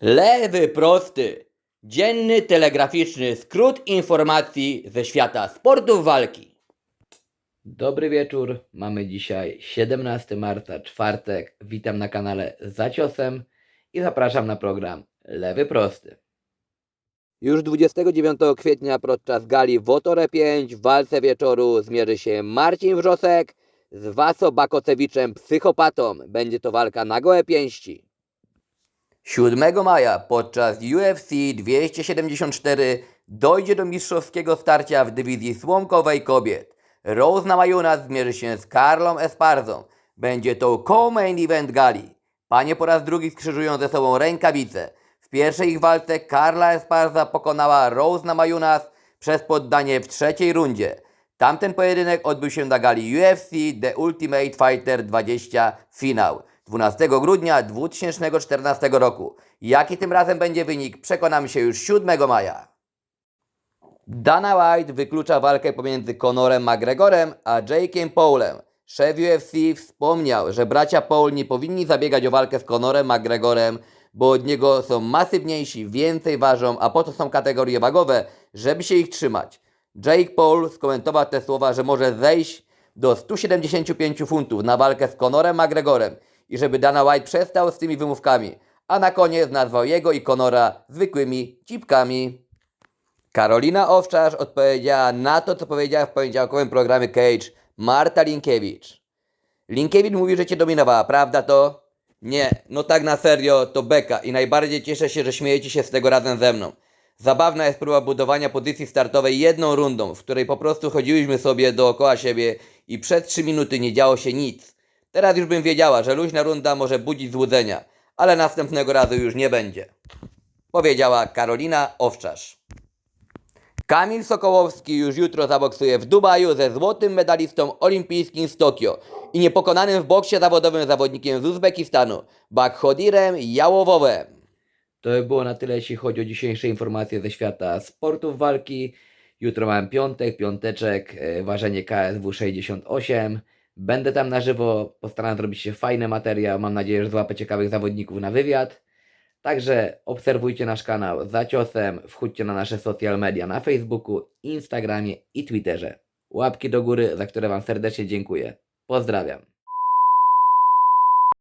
Lewy prosty. Dzienny telegraficzny skrót informacji ze świata sportów walki. Dobry wieczór. Mamy dzisiaj 17 marca, czwartek. Witam na kanale Za Ciosem i zapraszam na program Lewy Prosty. Już 29 kwietnia podczas gali w Otore 5 w walce wieczoru zmierzy się Marcin Wrzosek z Waso Bakocewiczem Psychopatą. Będzie to walka na gołe pięści. 7 maja podczas UFC 274 dojdzie do mistrzowskiego starcia w dywizji słomkowej kobiet. Rose Namajunas zmierzy się z Karlą Esparzą. Będzie to co-main event gali. Panie po raz drugi skrzyżują ze sobą rękawice. W pierwszej ich walce Karla Esparza pokonała Rose Namajunas przez poddanie w trzeciej rundzie. Tamten pojedynek odbył się na gali UFC The Ultimate Fighter 20 finał 12 grudnia 2014 roku. Jaki tym razem będzie wynik, przekonamy się już 7 maja. Dana White wyklucza walkę pomiędzy Conorem McGregorem a Jake'em Paulem. Szef UFC wspomniał, że bracia Paul nie powinni zabiegać o walkę z Conorem McGregorem, bo od niego są masywniejsi, więcej ważą, a po to są kategorie wagowe, żeby się ich trzymać. Jake Paul skomentował te słowa, że może zejść do 175 funtów na walkę z Conorem McGregorem i żeby Dana White przestał z tymi wymówkami, a na koniec nazwał jego i Conora zwykłymi cipkami. Karolina Owczarz odpowiedziała na to, co powiedziała w poniedziałkowym programie Cage Marta Linkiewicz. Linkiewicz mówi, że cię dominowała, prawda to? Nie, no tak na serio, to beka i najbardziej cieszę się, że śmiejecie się z tego razem ze mną. Zabawna jest próba budowania pozycji startowej jedną rundą, w której po prostu chodziłyśmy sobie dookoła siebie i przez 3 minuty nie działo się nic. Teraz już bym wiedziała, że luźna runda może budzić złudzenia, ale następnego razu już nie będzie. Powiedziała Karolina Owczarz. Kamil Sokołowski już jutro zaboksuje w Dubaju ze złotym medalistą olimpijskim z Tokio i niepokonanym w boksie zawodowym zawodnikiem z Uzbekistanu, Bakhodirem Jałowowem. To by było na tyle, jeśli chodzi o dzisiejsze informacje ze świata sportów walki. Jutro mam piątek, piąteczek, e, ważenie KSW 68. Będę tam na żywo, postaram zrobić się fajny materiał. Mam nadzieję, że złapę ciekawych zawodników na wywiad. Także obserwujcie nasz kanał za ciosem, wchódźcie na nasze social media na Facebooku, Instagramie i Twitterze. Łapki do góry, za które Wam serdecznie dziękuję. Pozdrawiam.